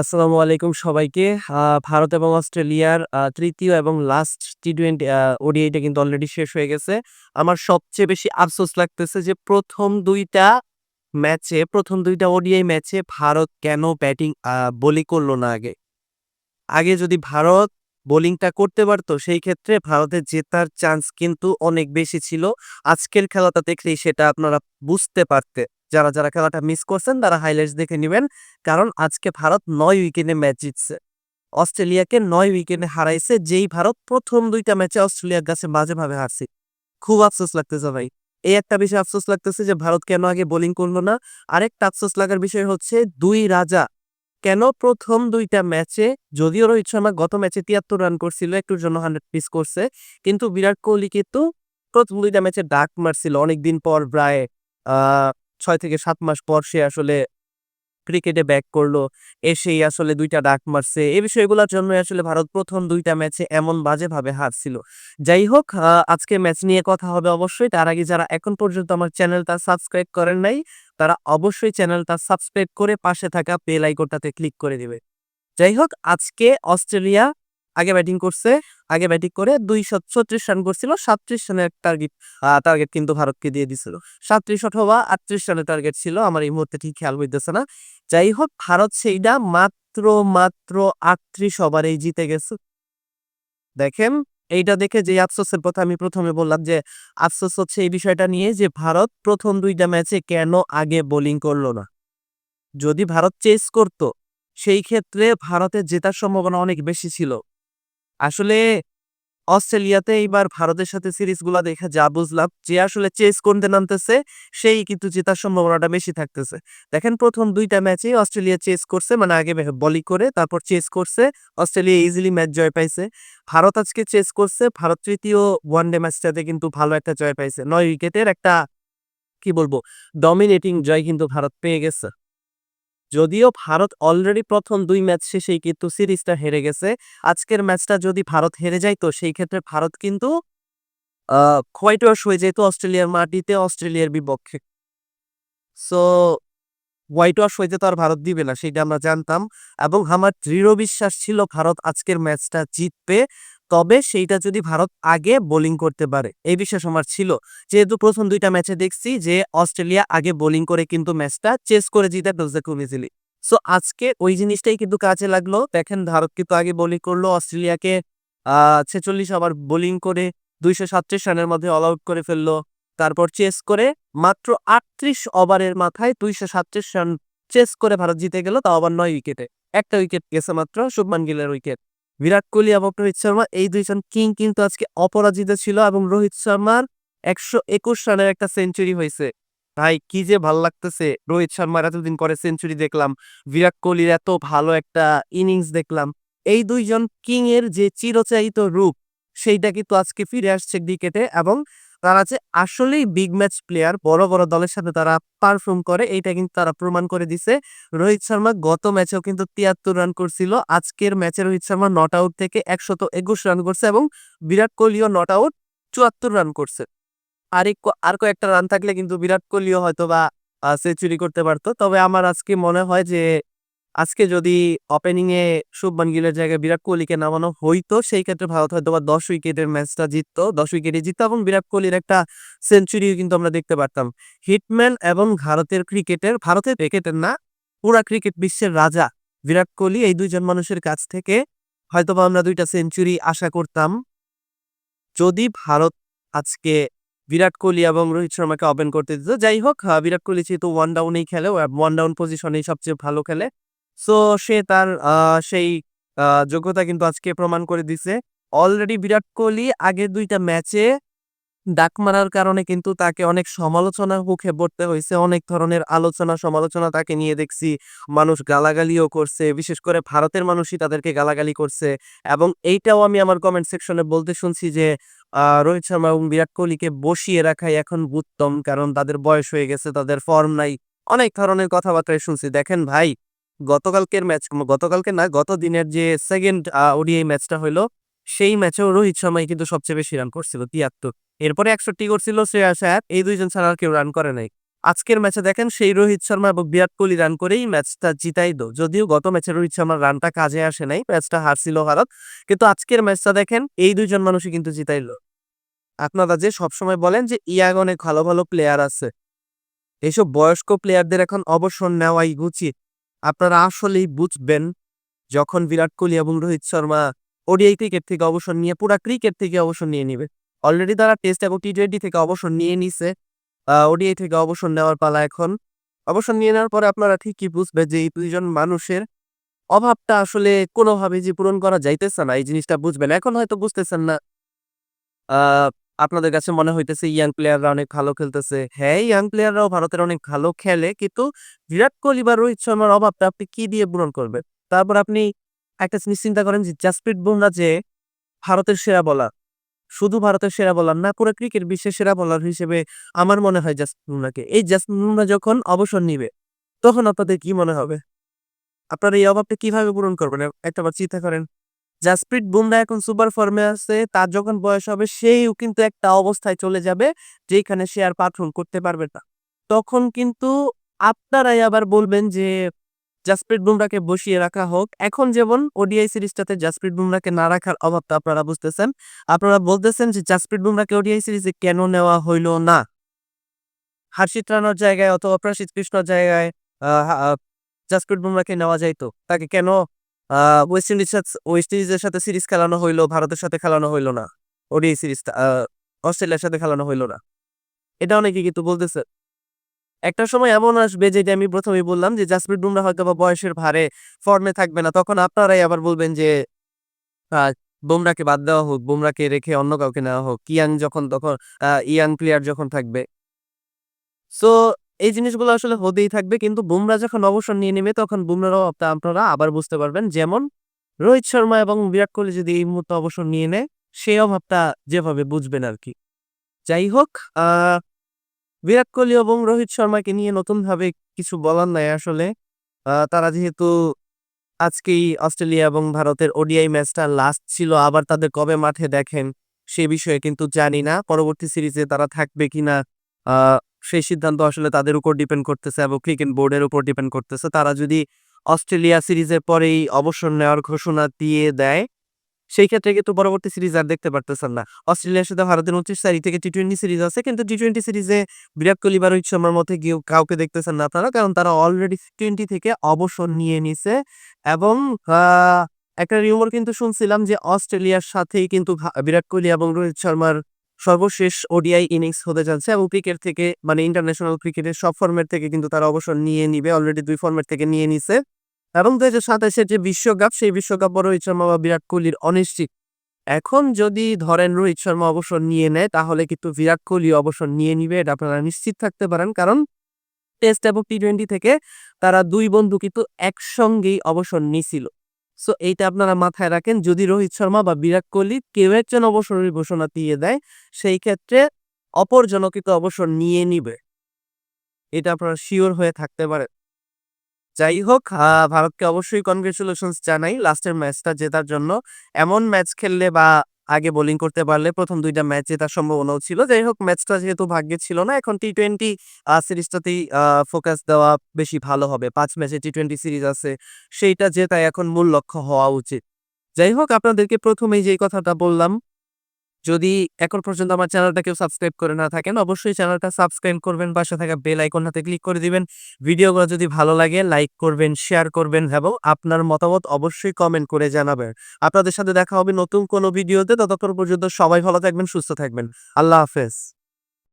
আসসালামু আলাইকুম সবাইকে। ভারত এবং অস্ট্রেলিয়ার তৃতীয় এবং লাস্ট টি-টোয়েন্টি আ ওডিআইটা কিন্তু অলরেডি শেষ হয়ে গেছে। আমার সবচেয়ে বেশি আফসোস লাগতেছে যে প্রথম দুইটা ম্যাচে প্রথম দুইটা ওডিআই ম্যাচে ভারত কেন ব্যাটিং বোলিং করল না আগে? আগে যদি ভারত বোলিংটা করতে পারতো, সেই ক্ষেত্রে ভারতের জেতার চান্স কিন্তু অনেক বেশি ছিল। আজকের খেলাটা দেখলেই সেটা আপনারা বুঝতে পারতেন। যারা, যারা খেলাটা মিস করছেন তারা হাইলাইটস দেখে নেবেন কারণ আজকে ভারত নয় উইকেটে ম্যাচ জিতছে। অস্ট্রেলিয়াকে নয় উইকেটে হারাইছে যেই ভারত প্রথম দুইটা ম্যাচে অস্ট্রেলিয়ার কাছে বাজেভাবে হারছে। খুব আফসোস লাগতেছে ভাই। এই একটা বিষয় আফসোস লাগতেছে যে ভারত কেন আগে বোলিং করল না? আরেকটা আফসোস লাগার বিষয় হচ্ছে দুই রাজা কেন প্রথম দুইটা ম্যাচে যদিও রোহিত শর্মা গত ম্যাচে ৭৩ রান করছিল, একটুর জন্য 100 মিস করছে। কিন্তু বিরাট কোহলি কিন্তু ১ম ২ টা ম্যাচে ডাক মারছিল অনেকদিন পর প্রায় ৬ থেকে ৭ মাস পর সে আসলে ক্রিকেটে ব্যাক করল। এসেই আসলে ২ টা ডাক মারছে। এই বিষয়গুলোর জন্যই আসলে ভারত ১ম ২ টা ম্যাচে এমন বাজেভাবে হারছিল। যাই হোক আজকে ম্যাচ নিয়ে কথা হবে অবশ্যই। তার আগে যারা এখন পর্যন্ত আমার চ্যানেলটা সাবস্ক্রাইব করেন নাই, তারা অবশ্যই চ্যানেলটা সাবস্ক্রাইব করে পাশে থাকা বেল আইকনটাতে ক্লিক করে দিবে। যাই হোক আজকে অস্ট্রেলিয়া আগে ব্যাটিং করছে। আগে ব্যাটিং করে ২৩৬ রান করছিল। ৩৭ রানের টার্গেট টার্গেট কিন্তু ভারতকে দিয়ে দিছিল। ৩৭ অথবা ৩৮ রানের টার্গেট ছিল। আমার এই মুহূর্তে ঠিক খেয়াল হইতেছে না। যাই হোক ভারত সেইটা মাত্র, মাত্র ৩৮ ওভারেই জিতে গেছে। দেখেন এইটা দেখে যে আফসোসের কথা আমি প্রথমে বললাম যে আফসোস হচ্ছে এই বিষয়টা নিয়ে যে ভারত প্রথম দুইটা ম্যাচে কেন আগে বোলিং করল না? যদি ভারত চেস করত, সেই ক্ষেত্রে ভারতের জেতার সম্ভাবনা অনেক বেশি ছিল। আসলে অস্ট্রেলিয়াতে এইবার ভারতের সাথে সিরিজগুলা দেখে যা বুঝলাম, যে আসলে চেস করতে নামতেছে, সেই কিন্তু জেতার সম্ভাবনাটা বেশি থাকতেছে। দেখেন ১ম ২ টা ম্যাচেই অস্ট্রেলিয়া চেস করছে মানে আগে বলি করে, তারপর চেস করছে। অস্ট্রেলিয়া ইজিলি ম্যাচ জয় পাইছে। ভারত আজকে চেস করছে। ভারত ৩য় ওয়ানডে ম্যাচটাতে কিন্তু ভালো একটা জয় পাইছে। নয় উইকেটের একটা, কি বলব ডমিনেটিং জয় কিন্তু ভারত পেয়ে গেছে। যদিও ভারত অলরেডি ১ম ২ ম্যাচ শেষেই কিন্তু সিরিজটা হেরে গেছে। আজকের ম্যাচটা যদি ভারত হেরে যাইত সেই ক্ষেত্রে ভারত কিন্তু হোয়াইট ওয়াশ হয়ে যেত অস্ট্রেলিয়ার মাটিতে অস্ট্রেলিয়ার বিপক্ষে। সো হোয়াইট ওয়াশ হইতে তো আর ভারত দিবে না সেটা আমরা জানতাম এবং আমার দৃঢ় বিশ্বাস ছিল ভারত আজকের ম্যাচটা জিতবে। তবে সেইটা যদি ভারত আগে বোলিং করতে পারে। এই বিশ্বাস আমার ছিল। যেহেতু প্রথম দুইটা ম্যাচে দেখছি যে অস্ট্রেলিয়া আগে বোলিং করে কিন্তু ম্যাচটা চেস করে জিতে ফেলছে খুব ইজিলি। সো আজকে ওই জিনিসটাই কিন্তু কাজে লাগল। দেখেন, ভারত কিন্তু আগে বোলিং করল, অস্ট্রেলিয়াকে ৪৬ ওভার বোলিং করে ২৩৭ রানের মধ্যে অল আউট করে ফেলল তারপর চেস করে মাত্র ৩৮ ওভারের মাথায় ২৩৭ রান চেস করে ভারত জিতে গেল, তাও আবার নয় উইকেটে। একটা উইকেট গেছে মাত্র, শুভমান গিলের উইকেট। বিরাট কোহলি এবং রোহিত শর্মা, এই দুইজন কিং কিন্তু আজকে অপরাজিত ছিল এবং রোহিত শর্মার ১২১ রানের একটা সেঞ্চুরি হয়েছে ভাই, কি যে ভালো লাগতেছে। রোহিত শর্মার এতদিন পরে সেঞ্চুরি দেখলাম। বিরাট কোহলির এত ভালো একটা ইনিংস দেখলাম। এই ২ জন কিং এর যে চিরচায়িত রূপ, সেইটা কিন্তু আজকে ফিরে আসছে ক্রিকেটে এবং তারা যে আসলেই বিগ ম্যাচ প্লেয়ার বড়, বড় দলের সাথে তারা পারফর্ম করে এইটা কিন্তু তারা প্রমাণ করে দিছে। রোহিত শর্মা গত ম্যাচেও কিন্তু ৭৩ রান করছিল। আজকের ম্যাচে রোহিত শর্মা নট আউট থেকে ১২১ রান করছে এবং বিরাট কোহলিও নট আউট ৭৪ রান করছে। আর আর কয়েকটা রান থাকলে কিন্তু বিরাট কোহলিও হয়তো বা সেঞ্চুরি করতে পারতো তবে আমার আজকে মনে হয় যে আজকে যদি ওপেনিং এ শুভমান গিলের জায়গায় বিরাট কোহলিকে নামানো হইতো, সেই ক্ষেত্রে ভারত হয়তোবা ১০ উইকেটের ম্যাচটা জিতত। ১০ উইকেটে জিতত এবং বিরাট কোহলির একটা সেঞ্চুরিও কিন্তু আমরা দেখতে পারতাম। হিটম্যান এবং ভারতের ক্রিকেটের ভারতের ক্রিকেটের না, পুরা ক্রিকেট বিশ্বের রাজা বিরাট কোহলি এই দুইজন মানুষের কাছ থেকে হয়তোবা আমরা দুইটা সেঞ্চুরি আশা করতাম। যদি ভারত আজকে বিরাট কোহলি এবং রোহিত শর্মাকে ওপেন করতে দিত। যাই হোক বিরাট কোহলি যেহেতু ওয়ান ডাউনেই খেলে ওয়ান ডাউন পজিশনেই সবচেয়ে ভালো খেলে। সো সে তার সেই যোগ্যতা কিন্তু আজকে প্রমাণ করে দিছে। অলরেডি বিরাট কোহলি আগে দুইটা ম্যাচে ডাক মারার কারণে কিন্তু তাকে অনেক সমালোচনার মুখে পড়তে হয়েছে অনেক ধরনের আলোচনা সমালোচনা তাকে নিয়ে দেখছি। মানুষ গালাগালিও করছে। বিশেষ করে ভারতের মানুষই তাদেরকে গালাগালি করছে এবং এইটাও আমি আমার কমেন্ট সেকশনে বলতে শুনছি যে রোহিত শর্মা এবং বিরাট কোহলিকে বসিয়ে রাখাই এখন উত্তম। কারণ তাদের বয়স হয়ে গেছে, তাদের ফর্ম নাই। অনেক ধরনের কথাবার্তাই শুনছি। দেখেন ভাই গতকালকের ম্যাচ, গতকালকে না গত দিনের যে 2nd আ ওডিআই ম্যাচটা হইল, সেই ম্যাচেও রোহিত শর্মাই কিন্তু সবচেয়ে বেশি রান করছিল ৭৩ এরপরে ৬১ করছিল শ্রেয়াস আয়ার। এই দুইজন ছাড়া আর কেউ রান করে নাই। আজকের ম্যাচে দেখেন, সেই রোহিত শর্মা এবং বিরাট কোহলি রান করেই ম্যাচটা জিতাই দো যদিও গত ম্যাচে রোহিত শর্মার রানটা কাজে আসে নাই, ম্যাচটা হারছিল ভারত, কিন্তু আজকের ম্যাচটা দেখেন, এই দুইজন মানুষই কিন্তু জিতাইলো আপনারা যে সবসময় বলেন যে ইয়াং অনেক ভালো ভালো প্লেয়ার আছে এইসব বয়স্ক প্লেয়ারদের এখন অবসর নেওয়াই উচিত আপনারা আসলেই বুঝবেন যখন বিরাট কোহলি এবং রোহিত শর্মা ওডিআই ক্রিকেট থেকে অবসর নিয়ে, পুরা ক্রিকেট থেকে অবসর নিয়ে নিবে। অলরেডি তারা টেস্ট এবং টি টোয়েন্টি থেকে অবসর নিয়ে নিছে। ওডিআই থেকে অবসর নেওয়ার পালা এখন। অবসর নিয়ে নেওয়ার পরে আপনারা ঠিকই বুঝবে যে এই দুইজন মানুষের অভাবটা আসলে কোনোভাবে যে পূরণ করা যাইতেছে না, এই জিনিসটা বুঝবেন। এখন হয়তো বুঝতেছেন না। আপনাদের কাছে মনে হইতেছে ইয়াং প্লেয়াররা অনেক ভালো খেলতেছে। হ্যাঁ ইয়াং প্লেয়াররাও ভারতের অনেক ভালো খেলে, কিন্তু বিরাট কোহলি বা রোহিত শর্মার অভাবটা আপনি কি দিয়ে পূরণ করবেন? তারপর আপনি একটা জিনিস চিন্তা করেন যে, জাসপ্রীত বুমরা যে ভারতের সেরা বলার শুধু ভারতের সেরা বলার না, পুরো ক্রিকেট বিশ্বের সেরা বলার হিসেবে আমার মনে হয় জাসপ্রীত বুমরাকে। এই জাসপ্রীত বুমরা যখন অবসর নিবে, তখন আপনাদের কি মনে হবে? আপনারা এই অভাবটা কীভাবে পূরণ করবেন? একটা বার চিন্তা করেন। জাসপ্রীত বুমরা এখন সুপার ফর্মে আছে। তার যখন বয়স হবে সেও কিন্তু একটা অবস্থায় চলে যাবে, যেখানে সে আর পাঠন করতে পারবে না। তখন কিন্তু আপনারাই আবার বলবেন যে জাসপ্রীত বুমরাকে বসিয়ে রাখা হোক। এখন যেমন ওডিআই সিরিজটাতে জাসপ্রীত বুমরাকে না রাখার অভাবটা আপনারা বুঝতেছেন। আপনারা বলতেছেন যে জাসপ্রীত বুমরাকে ওডিআই সিরিজে কেন নেওয়া হইল না? হার্ষিত রানার জায়গায় অথবা প্রসিদ কৃষ্ণর জায়গায় জাসপ্রীত বুমরাকে নেওয়া যাইতো। তাকে কেন ওয়েস্ট ইন্ডিজ ওয়েস্ট ইন্ডিজের সাথে সিরিজ খেলানো হইল, ভারতের সাথে খেলানো হইল না। ওডিআই সিরিজটা অস্ট্রেলিয়ার সাথে খেলানো হইল না। এটা অনেকে কিন্তু বলতেছে। একটা সময় এমন আসবে যেটা আমি প্রথমেই বললাম যে জাসপ্রীত বুমরা হয়তো বা বয়সের ভারে ফর্মে থাকবে না। তখন আপনারাই আবার বলবেন যে বুমরাকে বাদ দেওয়া হোক বুমরাকে রেখে অন্য কাউকে নেওয়া হোক, ইয়াং যখন তখন ইয়াং প্লেয়ার যখন থাকবে। সো এই জিনিসগুলো আসলে হতেই থাকবে। কিন্তু বুমরা যখন অবসর নিয়ে নেবে, তখন বুমরারও আপনা- আপনারা আবার বুঝতে পারবেন যেমন রোহিত শর্মা এবং বিরাট কোহলি যদি এই মুহূর্তে অবসর নিয়ে নেয়, সেই অভাবটা যেভাবে বুঝবেন আর কি। যাই হোক বিরাট কোহলি এবং রোহিত শর্মাকে নিয়ে নতুনভাবে কিছু বলার নাই আসলে। তারা যেহেতু আজকেই অস্ট্রেলিয়া এবং ভারতের ওডিআই ম্যাচটা লাস্ট ছিল, আবার তাদের কবে মাঠে দেখেন সে বিষয়ে কিন্তু জানি না। পরবর্তী সিরিজে তারা থাকবে কিনা সেই সিদ্ধান্ত আসলে তাদের উপর ডিপেন্ড করতেছে এবং ক্রিকেট বোর্ডের উপর ডিপেন্ড করতেছে। তারা যদি অস্ট্রেলিয়া সিরিজের পরেই অবসর নেওয়ার ঘোষণা দিয়ে দেয়, সেই ক্ষেত্রে কিন্তু পরবর্তী সিরিজ আর দেখতে পারতেছেন না। অস্ট্রেলিয়ার সাথে ভারতের উনত্রিশ তারিখ থেকে টি টোয়েন্টি সিরিজ আছে, কিন্তু টি টোয়েন্টি সিরিজে বিরাট কোহলি বা রোহিত শর্মার মধ্যে কেউ কাউকে দেখতেছেন না আপনারা কারণ তারা অলরেডি টোয়েন্টি থেকে অবসর নিয়ে নিছে এবং একটা রিউমার কিন্তু শুনছিলাম যে অস্ট্রেলিয়ার সাথেই কিন্তু বিরাট কোহলি এবং রোহিত শর্মার সর্বশেষ ওডিআই ইনিংস হতে যাচ্ছে এবং ক্রিকেট থেকে মানে ইন্টারন্যাশনাল ক্রিকেটের সব ফর্মেট থেকে কিন্তু তারা অবসর নিয়ে নিবে অলরেডি দুই ফর্মেট থেকে নিয়ে নিছে। এবং দু হাজার সাতাশের যে বিশ্বকাপ, সেই বিশ্বকাপ বড় রোহিত শর্মা বা বিরাট কোহলির অনিশ্চিত। এখন যদি ধরেন রোহিত শর্মা অবসর নিয়ে নেয়, তাহলে কিন্তু বিরাট কোহলি অবসর নিয়ে নিবে, এটা আপনারা নিশ্চিত থাকতে পারেন। কারণ টেস্ট এবং টি টোয়েন্টি থেকে তারা দুই বন্ধু কিন্তু একসঙ্গেই অবসর নিছিল। সো এইটা আপনারা মাথায় রাখেন, যদি রোহিত শর্মা বা বিরাট কোহলি কেউ একজন অবসরের ঘোষণা দিয়ে দেয়, সেই ক্ষেত্রে অপরজনকে তো অবসর নিয়ে নিবে। এটা আপনারা শিওর হয়ে থাকতে পারে যাই হোক ভারতকে অবশ্যই কনগ্রেচুলেশনস জানাই। লাস্টের ম্যাচটা জেতার জন্য। এমন ম্যাচ খেললে বা আগে বোলিং করতে পারলে প্রথম দুইটা ম্যাচ জেতার সম্ভাবনাও ছিল। যাই হোক ম্যাচটা যেহেতু ভাগ্যে ছিল না, এখন টি টোয়েন্টি সিরিজটাতেই ফোকাস দেওয়া বেশি ভালো হবে। পাঁচ ম্যাচে টি টোয়েন্টি সিরিজ আছে, সেইটা জেতাই এখন মূল লক্ষ্য হওয়া উচিত। যাই হোক আপনাদেরকে প্রথমেই যেই কথাটা বললাম যদি এখন পর্যন্ত আমার চ্যানেলটা কেউ সাবস্ক্রাইব করে না থাকেন, অবশ্যই চ্যানেলটা সাবস্ক্রাইব করবেন, পাশে থাকা বেল আইকন হাতে ক্লিক করে দিবেন। ভিডিওগুলো যদি ভালো লাগে, লাইক করবেন, শেয়ার করবেন এবং আপনার মতামত অবশ্যই কমেন্ট করে জানাবেন। আপনাদের সাথে দেখা হবে নতুন কোনো ভিডিওতে, ততক্ষণ পর্যন্ত সবাই ভালো থাকবেন, সুস্থ থাকবেন। আল্লাহ হাফেজ।